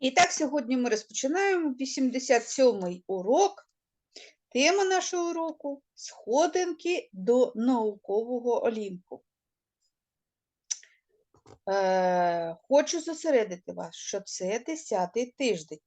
І так, сьогодні ми розпочинаємо 87-й урок. Тема нашого уроку сходинки до наукового Олімпу. Е, хочу зосередити вас, що це 10-й тиждень.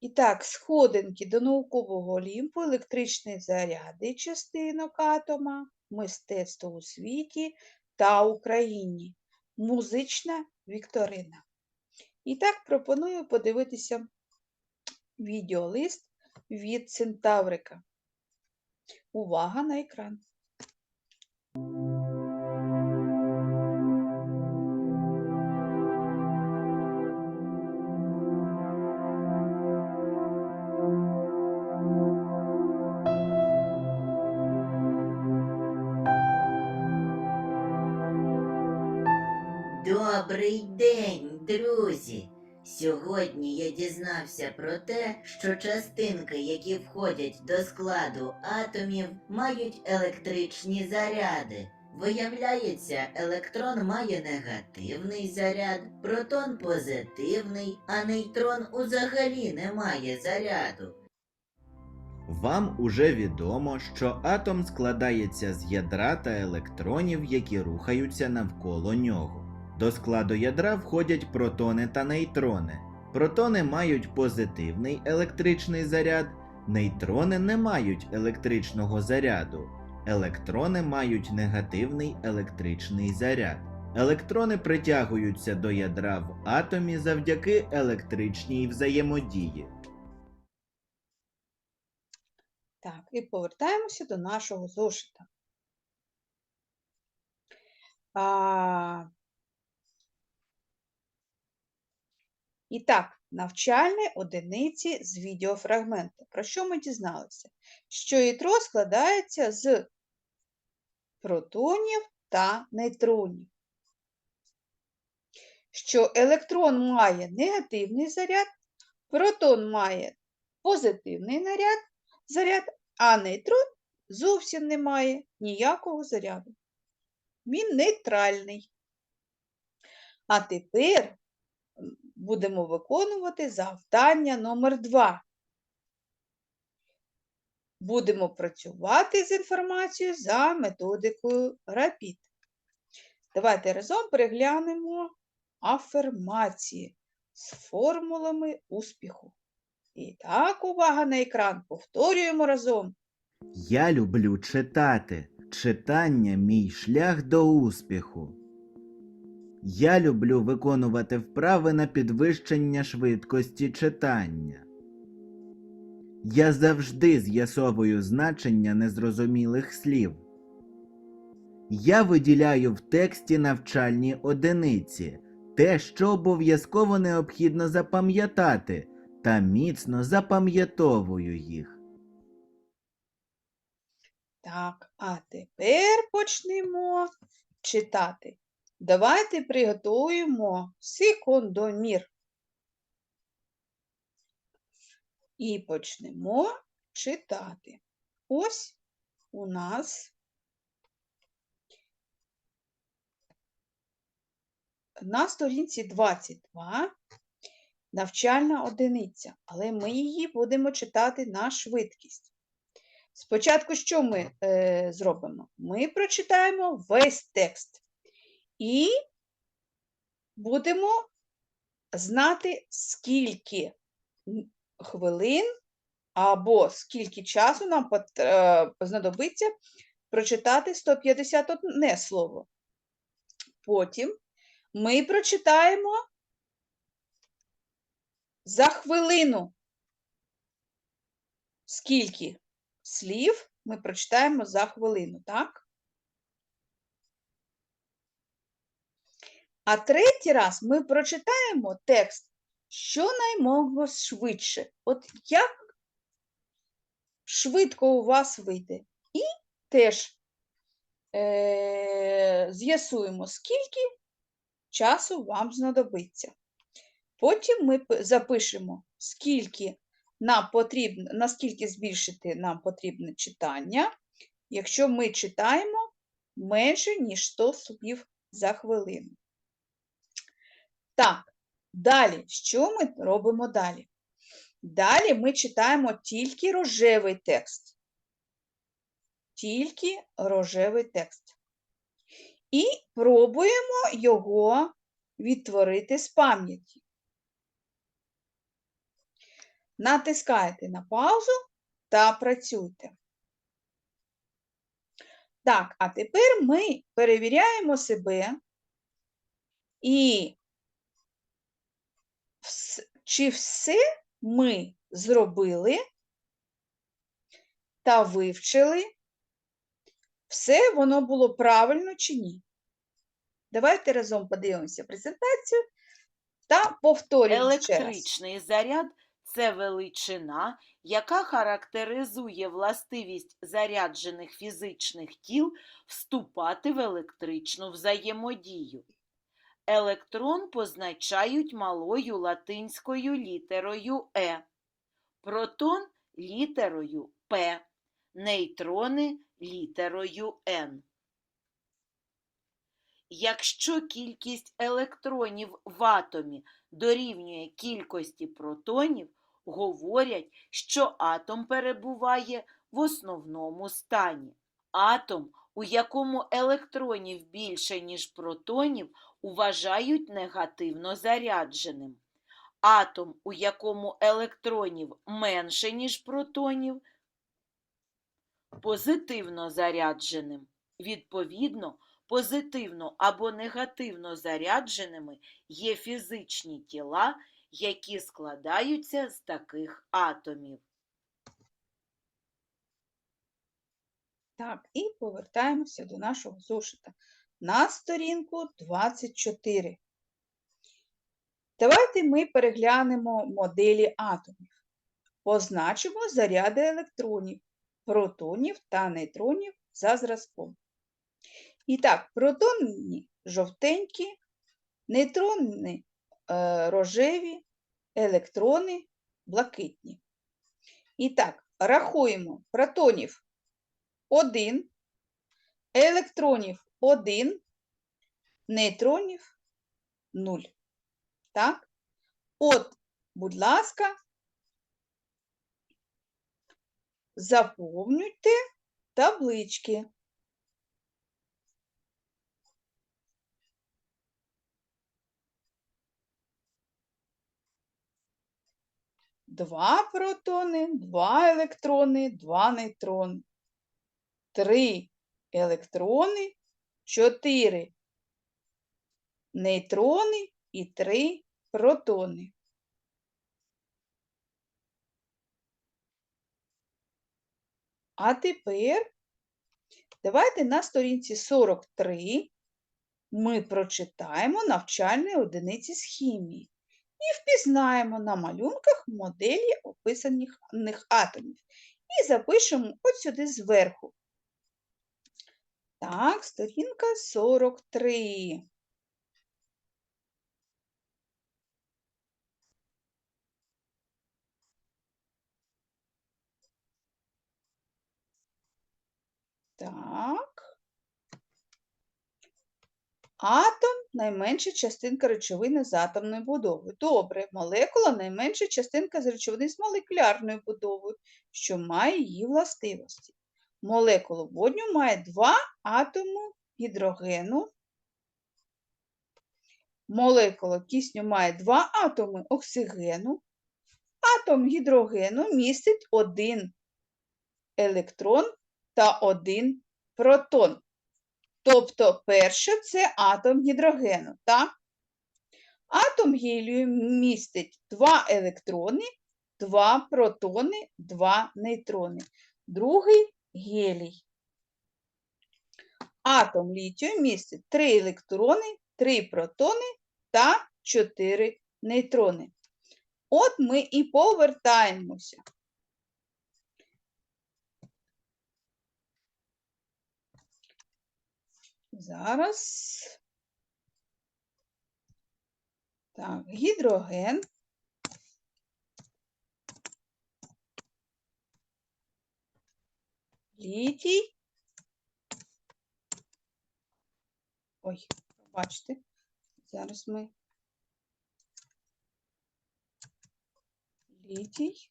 І так, сходинки до наукового Олімпу, електричні заряди частинок атома, мистецтво у світі та Україні, музична вікторина. І так пропоную подивитися відеолист від Центаврика. Увага на екран. Добрий день, друзі! Сьогодні я дізнався про те, що частинки, які входять до складу атомів, мають електричні заряди. Виявляється, електрон має негативний заряд, протон позитивний, а нейтрон взагалі не має заряду. Вам уже відомо, що атом складається з ядра та електронів, які рухаються навколо нього. До складу ядра входять протони та нейтрони. Протони мають позитивний електричний заряд, нейтрони не мають електричного заряду. Електрони мають негативний електричний заряд. Електрони притягуються до ядра в атомі завдяки електричній взаємодії. Так, і повертаємося до нашого зошита. А... І так, навчальні одиниці з відеофрагменту. Про що ми дізналися? Що ядро складається з протонів та нейтронів. Що електрон має негативний заряд, протон має позитивний наряд, заряд, а нейтрон зовсім не має ніякого заряду. Він нейтральний. А тепер будемо виконувати завдання номер 2. Будемо працювати з інформацією за методикою RAPID. Давайте разом переглянемо афермації з формулами успіху. І так, увага на екран. Повторюємо разом. Я люблю читати. Читання мій шлях до успіху. Я люблю виконувати вправи на підвищення швидкості читання. Я завжди з'ясовую значення незрозумілих слів. Я виділяю в тексті навчальні одиниці, те, що обов'язково необхідно запам'ятати, та міцно запам'ятовую їх. Так, а тепер почнемо читати. Давайте приготуємо секундомір. І почнемо читати. Ось у нас на сторінці 22 навчальна одиниця, але ми її будемо читати на швидкість. Спочатку що ми е, зробимо? Ми прочитаємо весь текст і будемо знати, скільки хвилин або скільки часу нам е, знадобиться прочитати 151 слово. Потім ми прочитаємо за хвилину. Скільки слів ми прочитаємо за хвилину, так? А третій раз ми прочитаємо текст щонаймога швидше. От як швидко у вас вийде. І теж е- з'ясуємо, скільки часу вам знадобиться. Потім ми запишемо, скільки нам потрібно, наскільки збільшити нам потрібне читання, якщо ми читаємо менше, ніж 100 слів за хвилину. Так, Далі, що ми робимо далі? Далі ми читаємо тільки рожевий текст. Тільки рожевий текст. І пробуємо його відтворити з пам'яті. Натискайте на паузу та працюйте. Так, а тепер ми перевіряємо себе і чи все ми зробили та вивчили, все воно було правильно чи ні. Давайте разом подивимося презентацію та повторюємо. Електричний заряд це величина, яка характеризує властивість заряджених фізичних тіл вступати в електричну взаємодію. Електрон позначають малою латинською літерою Е, протон літерою П, нейтрони літерою Н. Якщо кількість електронів в атомі дорівнює кількості протонів, говорять, що атом перебуває в основному стані. Атом, у якому електронів більше, ніж протонів, вважають негативно зарядженим. Атом, у якому електронів менше, ніж протонів, позитивно зарядженим. Відповідно, позитивно або негативно зарядженими є фізичні тіла, які складаються з таких атомів. Так, і повертаємося до нашого зошита на сторінку 24. Давайте ми переглянемо моделі атомів. Позначимо заряди електронів, протонів та нейтронів за зразком. І так, протони жовтенькі, нейтрони е, рожеві, електрони блакитні. І так, рахуємо протонів 1, електронів 1, нейтронів 0. Так? От, будь ласка, заповнюйте таблички. Два протони, два електрони, два нейтрони. Три електрони, чотири нейтрони і три протони. А тепер давайте на сторінці 43 ми прочитаємо навчальні одиниці з хімії і впізнаємо на малюнках моделі описаних атомів. І запишемо от сюди зверху. Так, сторінка 43. Так. Атом найменша частинка речовини з атомною будовою. Добре, молекула найменша частинка з речовини з молекулярною будовою, що має її властивості. Молекула водню має два атоми гідрогену. Молекула кисню має два атоми оксигену. Атом гідрогену містить один електрон та один протон. Тобто перше це атом гідрогену, так? Атом гелію містить два електрони, два протони, два нейтрони. Другий гелій. Атом літію містить три електрони, три протони та чотири нейтрони. От ми і повертаємося. Зараз. Так, гідроген. Літій. Ой, бачите, зараз ми тритій.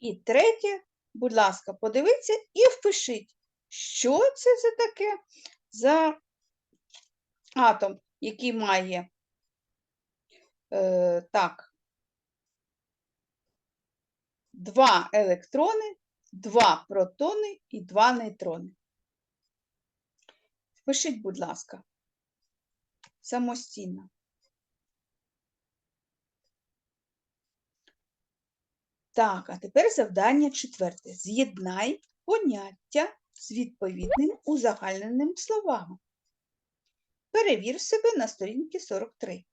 І третє, будь ласка, подивіться і впишіть, що це за таке за атом, який має е, так, два електрони, два протони і два нейтрони. Впишіть, будь ласка, самостійно. Так, а тепер завдання четверте. З'єднай поняття з відповідним узагальненим словами. Перевір себе на сторінці 43.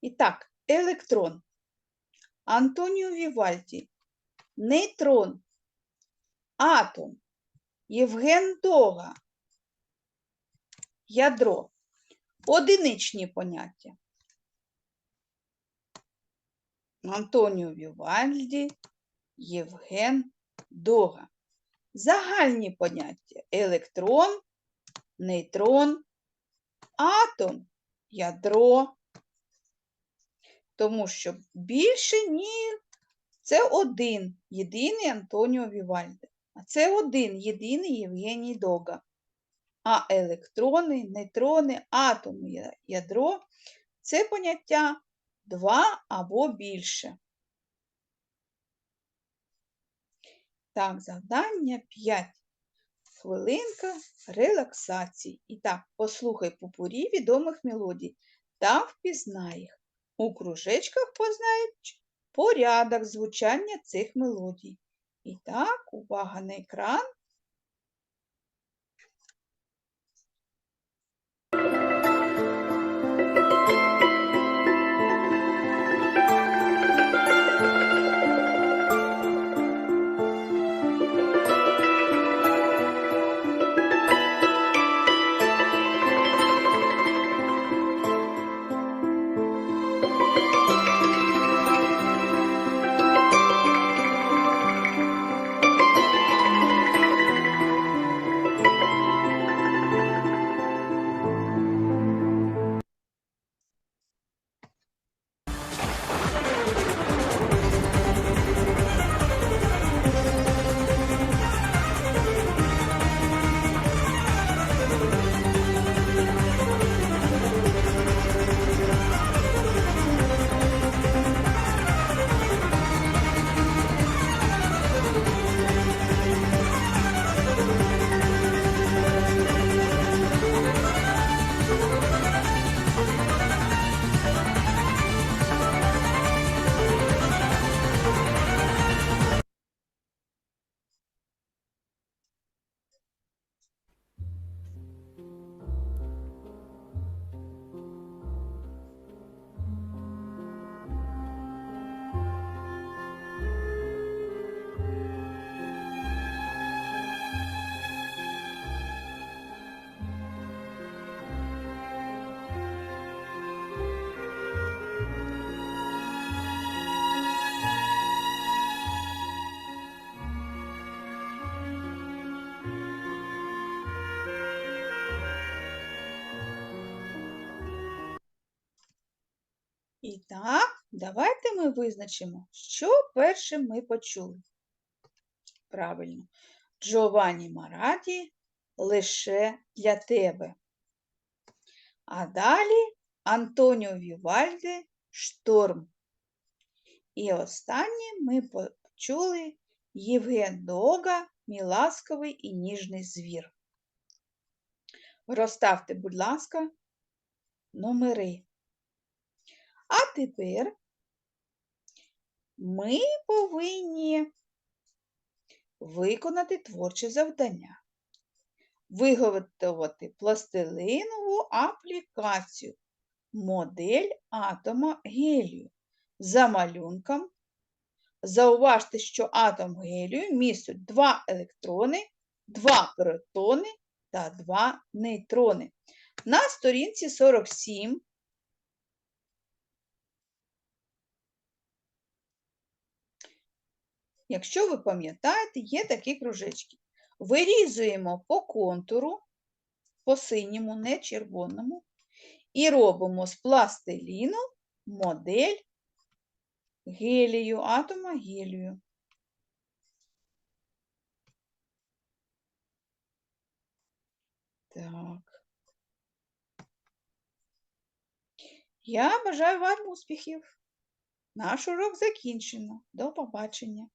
І так, електрон. Антоніо Вівальді. Нейтрон. Атом. Євген Дога. Ядро. Одиничні поняття. Антоніо Вівальді, Євген Дога. Загальні поняття електрон, нейтрон, атом, ядро. Тому що більше ні, це один єдиний Антоніо Вівальді. А це один єдиний Євгеній Дога. А електрони, нейтрони, атом, ядро це поняття два або більше. Так, завдання 5. Хвилинка релаксації. І так, послухай попурі відомих мелодій та впізнай їх. У кружечках познають порядок звучання цих мелодій. І так, увага на екран. Так, давайте ми визначимо, що першим ми почули. Правильно. Джованні Мараді лише для тебе. А далі Антоніо Вівальді шторм. І останнє ми почули Євген Дога, мій і ніжний звір. Розставте, будь ласка, номери. А тепер ми повинні виконати творче завдання. Виготовити пластилинову аплікацію модель атома гелію за малюнком. Зауважте, що атом гелію містить два електрони, два протони та два нейтрони. На сторінці 47 якщо ви пам'ятаєте, є такі кружечки. Вирізуємо по контуру, по синьому, не червоному, і робимо з пластиліну модель гелію, атома гелію. Так. Я бажаю вам успіхів. Наш урок закінчено. До побачення.